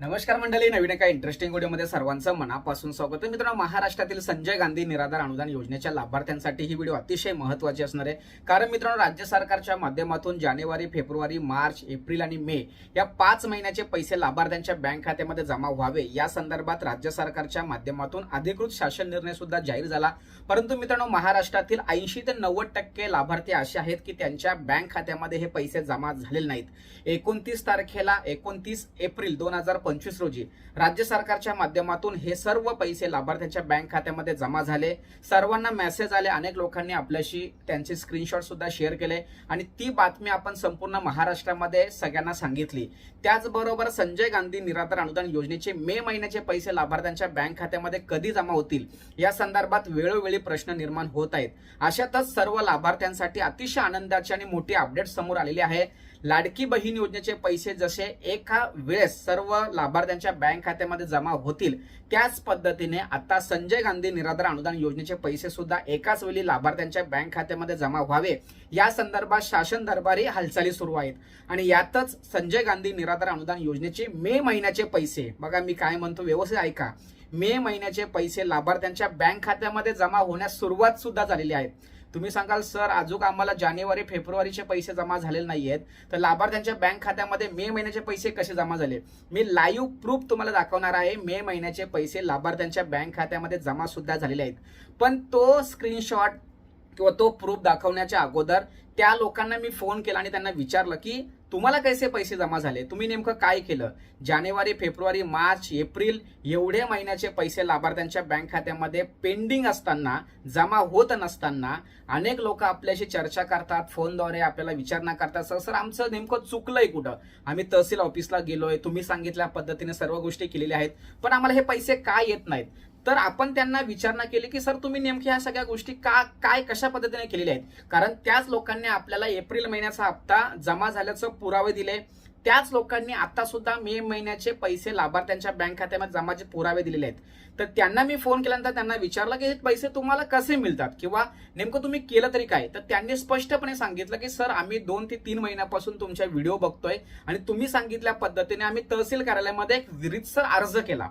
नमस्कार मंडळी नवीन एका इंटरेस्टिंग व्हिडिओमध्ये सर्वांचं मनापासून स्वागत आहे. मित्रांनो महाराष्ट्रातील संजय गांधी निराधार अनुदान योजनेच्या लाभार्थ्यांसाठी ही व्हिडिओ अतिशय महत्वाची असणार आहे. कारण मित्रांनो राज्य सरकारच्या माध्यमातून जानेवारी फेब्रुवारी मार्च एप्रिल आणि मे या पाच महिन्याचे पैसे लाभार्थ्यांच्या बँक खात्यामध्ये जमा व्हावे. या संदर्भात राज्य सरकारच्या माध्यमातून अधिकृत शासन निर्णय सुद्धा जाहीर झाला. परंतु मित्रांनो महाराष्ट्रातील ऐंशी ते नव्वद टक्के लाभार्थी असे आहेत की त्यांच्या बँक खात्यामध्ये हे पैसे जमा झालेले नाहीत. एकोणतीस तारखेला एकोणतीस एप्रिल दोन हजार पंचवीस रोजी. राज्य सरकारच्या माध्यमातून हे सर्व पैसे लाभार्थ्यांच्या बँक खात्यामध्ये जमा झाले. सर्वांना मेसेज आले. अनेक लोकांनी आपल्याशी त्यांचे स्क्रीनशॉट सुद्धा शेअर केले. आणि ती बातमी आपण संपूर्ण महाराष्ट्रामध्ये सगळ्यांना सांगितली. त्याचबरोबर संजय गांधी निराधार अनुदान योजनेचे मे महिन्याचे पैसे लाभार्थ्यांच्या बँक खात्यामध्ये कधी जमा होतील? या संदर्भात वेळोवेळी प्रश्न निर्माण होत आहेत. अशातच सर्व लाभार्थ्यांसाठी अतिशय आनंदाची आणि मोठी अपडेट समोर आलेली आहे. लाडकी बहीण योजनेचे पैसे जसे एका वेळेस सर्व लाभार्थ्यांच्या बँक खात्यामध्ये जमा होतील त्याच पद्धतीने आता संजय गांधी निराधार अनुदान योजनेचे पैसे सुद्धा एकाच वेळी लाभार्थ्यांच्या बँक खात्यामध्ये जमा व्हावे या संदर्भात शासन दरबारी हालचाली सुरू आहेत. आणि यातच संजय गांधी निराधार अनुदान योजनेचे मे महिन्याचे पैसे बघा मी काय म्हणतो व्यवस्थित ऐका. मे महिन्याचे पैसे लाभार्थ्यांच्या बँक खात्यामध्ये जमा होण्यास सुरुवात सुद्धा झालेली आहे. तुम्ही सांगाल सर अजून आम्हाला जानेवारी फेब्रुवारीचे पैसे जमा झालेले नाही आहेत तर लाभार्थ्यांच्या बँक खात्यामध्ये मे महिन्याचे पैसे कसे जमा झाले? मी लाईव्ह प्रूफ तुम्हाला दाखवणार आहे. मे महिन्याचे पैसे लाभार्थ्यांच्या बँक खात्यामध्ये जमा सुद्धा झालेले आहेत. पण तो स्क्रीनशॉट किंवा तो प्रूफ दाखवण्याच्या अगोदर त्या लोकांना मी फोन केला आणि त्यांना विचारलं की तुम्हाला कैसे पैसे जमा झाले? तुम्ही नेमकं काय केलं? जानेवारी फेब्रुवारी मार्च एप्रिल एवढे महिन्याचे पैसे लाभार्थ्यांच्या बँक खात्यामध्ये पेंडिंग असताना जमा होत नसताना अनेक लोक आपल्याशी चर्चा करतात फोनद्वारे आपल्याला विचारणा करतात. सर सर आमचं नेमकं चुकलंय कुठं? आम्ही तहसील ऑफिसला गेलोय तुम्ही सांगितल्या पद्धतीने सर्व गोष्टी केलेल्या आहेत पण आम्हाला हे पैसे का येत नाहीत? तर आपण त्यांना विचारणा केली की सर तुम्ही नेमक्या ह्या सगळ्या गोष्टी का काय कशा पद्धतीने केलेल्या आहेत? कारण त्याच लोकांनी आपल्याला एप्रिल महिन्याचा हप्ता जमा झाल्याचं पुरावे दिले. त्याच लोकांनी आता सुद्धा मे महिन्याचे पैसे लाभार्थ्यांच्या बँक खात्यामध्ये जमाचे पुरावे दिलेले आहेत. तर त्यांना मी फोन केल्यानंतर त्यांना विचारलं की हे पैसे तुम्हाला कसे मिळतात? किंवा नेमकं तुम्ही केलं तरी काय? तर त्यांनी स्पष्टपणे सांगितलं की सर आम्ही दोन ते तीन महिन्यापासून तुमच्या व्हिडिओ बघतोय आणि तुम्ही सांगितल्या पद्धतीने आम्ही तहसील कार्यालयामध्ये एक विरितसर अर्ज केला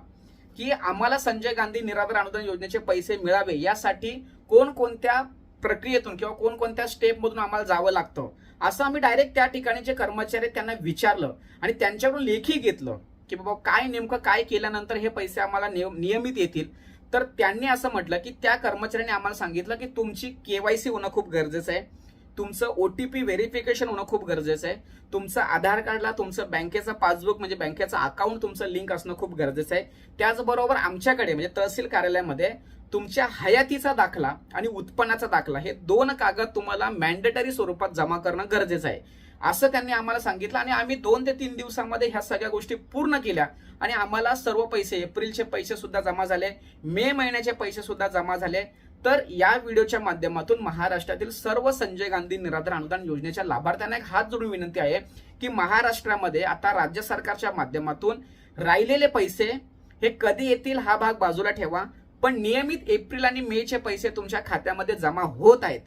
की आम्हाला संजय गांधी निराधार अनुदान योजनेचे पैसे मिळावे. यासाठी कोणकोणत्या प्रक्रियेतून किंवा कोणकोणत्या स्टेपमधून आम्हाला जावं लागतं? असं आम्ही डायरेक्ट त्या ठिकाणी जे कर्मचारी आहेत त्यांना विचारलं आणि त्यांच्याकडून लेखी घेतलं की बाबा काय नेमकं काय केल्यानंतर हे पैसे आम्हाला नियमित येतील. तर त्यांनी असं म्हटलं की त्या कर्मचाऱ्यांनी आम्हाला सांगितलं की तुमची केवायसी होणं खूप गरजेचं आहे. तुमचं ओटीपी व्हेरिफिकेशन होणं खूप गरजेचं आहे. तुमचं आधार कार्डला तुमचं बँकेचं पासबुक म्हणजे बँकेचं अकाउंट तुमचं लिंक असणं खूप गरजेचं आहे. त्याचबरोबर आमच्याकडे म्हणजे तहसील कार्यालयामध्ये तुमच्या हयातीचा दाखला आणि उत्पन्नाचा दाखला हे दोन कागद तुम्हाला मॅन्डेटरी स्वरूपात जमा करणं गरजेचं आहे. असं त्यांनी आम्हाला सांगितलं आणि आम्ही दोन ते तीन दिवसामध्ये ह्या सगळ्या गोष्टी पूर्ण केल्या आणि आम्हाला सर्व पैसे एप्रिलचे पैसे सुद्धा जमा झाले मे महिन्याचे पैसे सुद्धा जमा झाले. तर या व्हिडिओच्या माध्यमातून महाराष्ट्रातील सर्व संजय गांधी निराधार अनुदान योजनेच्या लाभार्थ्यांना एक हात जोडून विनंती आहे की महाराष्ट्रामध्ये आता राज्य सरकारच्या माध्यमातून राहिलेले पैसे हे कधी येतील हा भाग बाजूला ठेवा. पण नियमित एप्रिल आणि मेचे पैसे तुमच्या खात्यामध्ये जमा होत आहेत.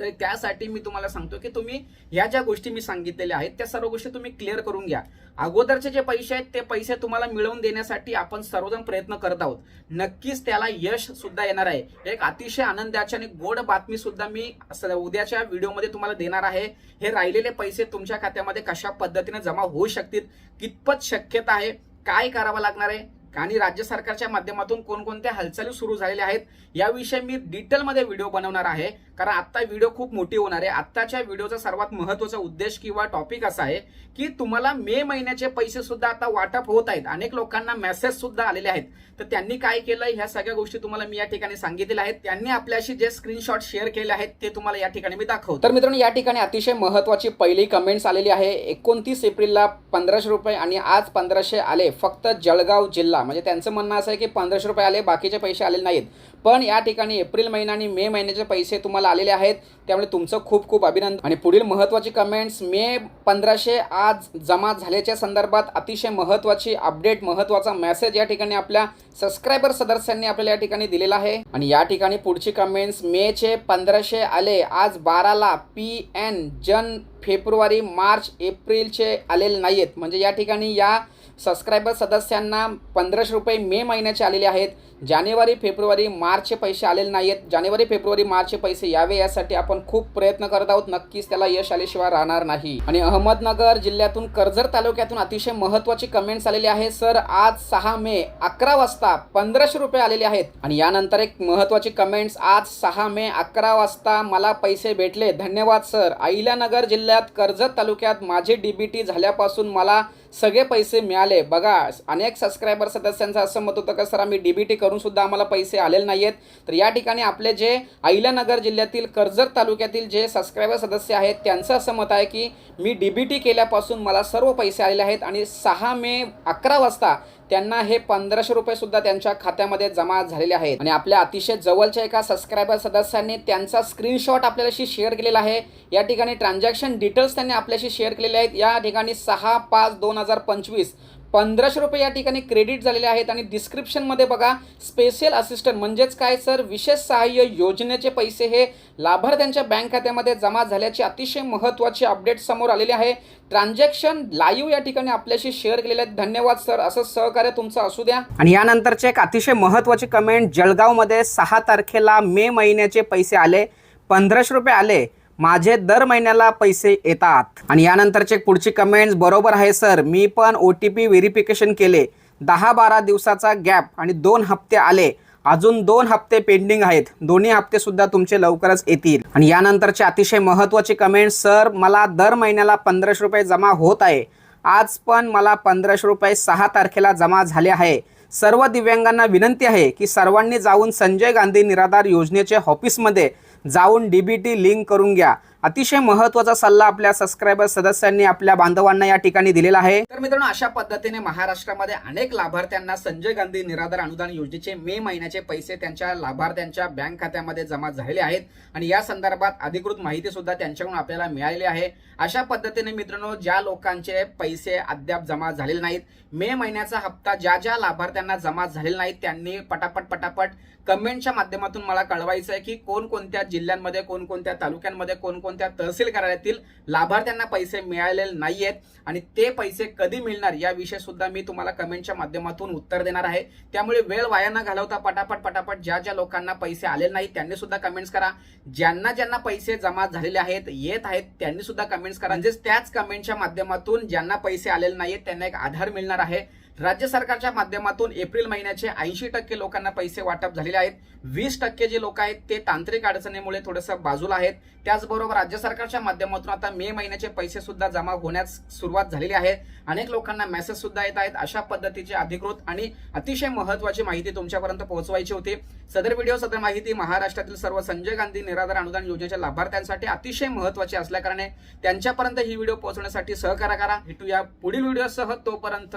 तर त्यासाठी मी तुम्हाला सांगतो की तुम्ही या ज्या गोष्टी मी सांगितलेल्या आहेत त्या सर्व गोष्टी तुम्ही क्लिअर करून घ्या. अगोदरचे जे पैसे आहेत ते पैसे तुम्हाला मिळवून देण्यासाठी आपण सर्वजण प्रयत्न करत आहोत. नक्कीच त्याला यश सुद्धा येणार आहे. एक अतिशय आनंदाची आणि गोड बातमी सुद्धा मी उद्याच्या व्हिडिओमध्ये तुम्हाला देणार आहे. हे राहिलेले पैसे तुमच्या खात्यामध्ये कशा पद्धतीने जमा होऊ शकतील कितपत शक्यता आहे काय करावं लागणार आहे आणि राज्य सरकारच्या माध्यमातून कोणकोणत्या हालचाली सुरू झालेल्या आहेत याविषयी मी डिटेलमध्ये व्हिडिओ बनवणार आहे. कारण आत्ता व्हिडिओ खूप मोठी होणार आहे. आत्ताच्या व्हिडिओचा सर्वात महत्त्वाचा उद्देश किंवा टॉपिक असा आहे की तुम्हाला मे महिन्याचे पैसे सुद्धा आता वाटप होत आहेत. अनेक लोकांना मेसेज सुद्धा आलेले आहेत. तर त्यांनी काय केलं? ह्या सगळ्या गोष्टी तुम्हाला मी या ठिकाणी सांगितलेल्या आहेत. त्यांनी आपल्याशी जे स्क्रीनशॉट शेअर केले आहेत ते तुम्हाला या ठिकाणी मी दाखवतो. तर मित्रांनो या ठिकाणी अतिशय महत्वाची पहिली कमेंट्स आलेली आहे. एकोणतीस एप्रिलला पंधराशे रुपये आणि आज पंधराशे आले. फक्त जळगाव जिल्हा. म्हणजे त्यांचं म्हणणं असं आहे की पंधराशे रुपये आले बाकीचे पैसे आलेले नाहीत. पण या ठिकाणी एप्रिल महिना आणि मे महिन्याचे पैसे तुम्हाला आलेले आहेत. त्यामुळे तुमचं खूप खूप अभिनंदन. आणि पुढील महत्त्वाची कमेंट्स मे पंधराशे आज जमा झाल्याच्या संदर्भात अतिशय महत्त्वाची अपडेट महत्त्वाचा मेसेज या ठिकाणी आपल्या सबस्क्रायबर सदस्यांनी आपल्याला या ठिकाणी दिलेला आहे. आणि या ठिकाणी पुढची कमेंट्स मेचे पंधराशे आले. आज बाराला पी एन जन फेब्रुवारी मार्च एप्रिलचे आलेले नाही आहेत म्हणजे या ठिकाणी या सबस्क्रायबर सदस्यांना पंधराशे रुपये मे महिन्याचे आलेले आहेत. जानेवारी फेब्रुवारी मार्चचे पैसे आलेले नाही आहेत जानेवारी फेब्रुवारी मार्चचे पैसे यावे यासाठी आपण खूप प्रयत्न करत आहोत. नक्कीच त्याला यश आल्याशिवाय राहणार नाही. आणि अहमदनगर जिल्ह्यातून कर्जत तालुक्यातून अतिशय महत्त्वाची कमेंट्स आलेली आहे सर आज सहा मे अकरा वाजता पंधराशे रुपये आलेले आहेत. आणि यानंतर एक महत्त्वाची कमेंट्स आज सहा मे अकरा वाजता मला पैसे भेटले. धन्यवाद सर. अहिल्यानगर जिल्ह्यात कर्जत तालुक्यात माझे डीबीटी झाल्यापासून मला सगळे पैसे मिळाले. बघा अनेक सबस्क्रायबर सदस्यांचं असं मत होतं का सर आम्ही डी बी टी करूनसुद्धा आम्हाला पैसे आलेले नाही आहेत तर या ठिकाणी आपले जे अहिल्यानगर जिल्ह्यातील कर्जत तालुक्यातील जे सबस्क्रायबर सदस्य आहेत त्यांचं असं मत आहे की मी डी बी टी केल्यापासून मला सर्व पैसे आलेले आहेत आणि सहा मे अकरा वाजता त्यांना हे पंधराशे रुपये सुद्धा त्यांच्या खात्यामध्ये जमा झालेले आहेत. आणि आपल्या अतिशय जवळच्या एका सबस्क्रायबर सदस्यांनी त्यांचा स्क्रीनशॉट आपल्याशी शेअर केलेला आहे. या ठिकाणी ट्रान्झॅक्शन डिटेल्स त्यांनी आपल्याशी शेअर केलेले आहेत. या ठिकाणी सहा पाच दोन हजार पंचवीस पंधराशे रुपये या ठिकाणी क्रेडिट झालेले आहेत आणि डिस्क्रिप्शनमध्ये बघा स्पेशल असिस्टंट म्हणजेच काय सर? विशेष सहाय्य योजनेचे पैसे हे लाभार्थ्यांच्या बँक खात्यामध्ये जमा झाल्याची अतिशय महत्त्वाची अपडेट समोर आलेली आहे. ट्रान्झॅक्शन लाईव्ह या ठिकाणी आपल्याशी शेअर केलेले आहेत. धन्यवाद सर. असं सहकार्य तुमचं असू द्या. आणि यानंतरचे एक अतिशय महत्त्वाची कमेंट जळगावमध्ये सहा तारखेला मे महिन्याचे पैसे आले. पंधराशे रुपये आले. माझे दर महिन्याला पैसे येतात. आणि यानंतरचे पुढची कमेंट्स बरोबर आहे सर मी पण ओ टी पी व्हेरिफिकेशन केले. दहा बारा दिवसाचा गॅप आणि दोन हप्ते आले. अजून दोन हप्ते पेंडिंग आहेत. दोन्ही हप्ते सुद्धा तुमचे लवकरच येतील. आणि यानंतरचे अतिशय महत्त्वाची कमेंट सर मला दर महिन्याला पंधराशे रुपये जमा होत आहे. आज पण मला पंधराशे रुपये सहा तारखेला जमा झाले आहे. सर्व दिव्यांगांना विनंती आहे की सर्वांनी जाऊन संजय गांधी निराधार योजनेच्या ऑफिसमध्ये जाऊन डीबीटी लिंक करून घ्या. अतिशय महत्त्वाचा सल्ला आपल्या सबस्क्रायबर सदस्यांनी आपल्या बांधवांना या ठिकाणी दिलेला आहे. तर मित्रांनो अशा पद्धतीने महाराष्ट्रामध्ये अनेक लाभार्थ्यांना संजय गांधी निराधार अनुदान योजनेचे मे महिन्याचे पैसे त्यांच्या लाभार्थ्यांच्या बँक खात्यामध्ये जमा झालेले आहेत. आणि या संदर्भात अधिकृत माहिती सुद्धा त्यांच्याकडून आपल्याला मिळालेली आहे. अशा पद्धतीने मित्रांनो ज्या लोकांचे पैसे अद्याप जमा झालेले नाहीत मे महिन्याचा हप्ता ज्या ज्या लाभार्थ्यांना जमा झालेला नाहीत त्यांनी पटापट पटापट कमेंटच्या माध्यमातून मला कळवायचं आहे की कोणकोणत्या जिल्ह्यांमध्ये कोणकोणत्या तालुक्यांमध्ये कोणकोणत्या तहसील कार्यालयातील लाभार्थ्यांना पैसे मिळालेले नाहीयेत आणि ते पैसे कधी मिळणार याविषयी सुद्धा मी तुम्हाला कमेंटच्या माध्यमातून उत्तर देणार आहे. त्यामुळे वेळ वाया न घालवता पटापट पटापट ज्या ज्या लोकांना पैसे आलेले नाहीत त्यांनी सुद्धा कमेंट्स करा. ज्यांना ज्यांना पैसे जमा झालेले आहेत येत आहेत त्यांनी सुद्धा कमेंट्स करा. म्हणजेच त्याच कमेंटच्या माध्यमातून ज्यांना पैसे आलेले नाहीत त्यांना एक आधार मिळणार आहे. राज्य सरकारच्या माध्यमातून एप्रिल महिन्याचे ऐंशी टक्के लोकांना पैसे वाटप झालेले आहेत. वीस टक्के जे लोक आहेत ते तांत्रिक अडचणीमुळे थोडंसं बाजूला आहेत. त्याचबरोबर राज्य सरकारच्या माध्यमातून आता मे महिन्याचे पैसे सुद्धा जमा होण्यास सुरुवात झालेली आहे. अनेक लोकांना मेसेज सुद्धा येत आहेत अशा पद्धतीचे अधिकृत आणि अतिशय महत्वाची माहिती तुमच्यापर्यंत पोहोचवायची होती. सदर व्हिडिओ सदर माहिती महाराष्ट्रातील सर्व संजय गांधी निराधार अनुदान योजनेच्या लाभार्थ्यांसाठी अतिशय महत्वाची असल्याकारणे त्यांच्यापर्यंत ही व्हिडिओ पोहोचवण्यासाठी सहकार्य करा. भेटूया पुढील व्हिडिओसह तोपर्यंत.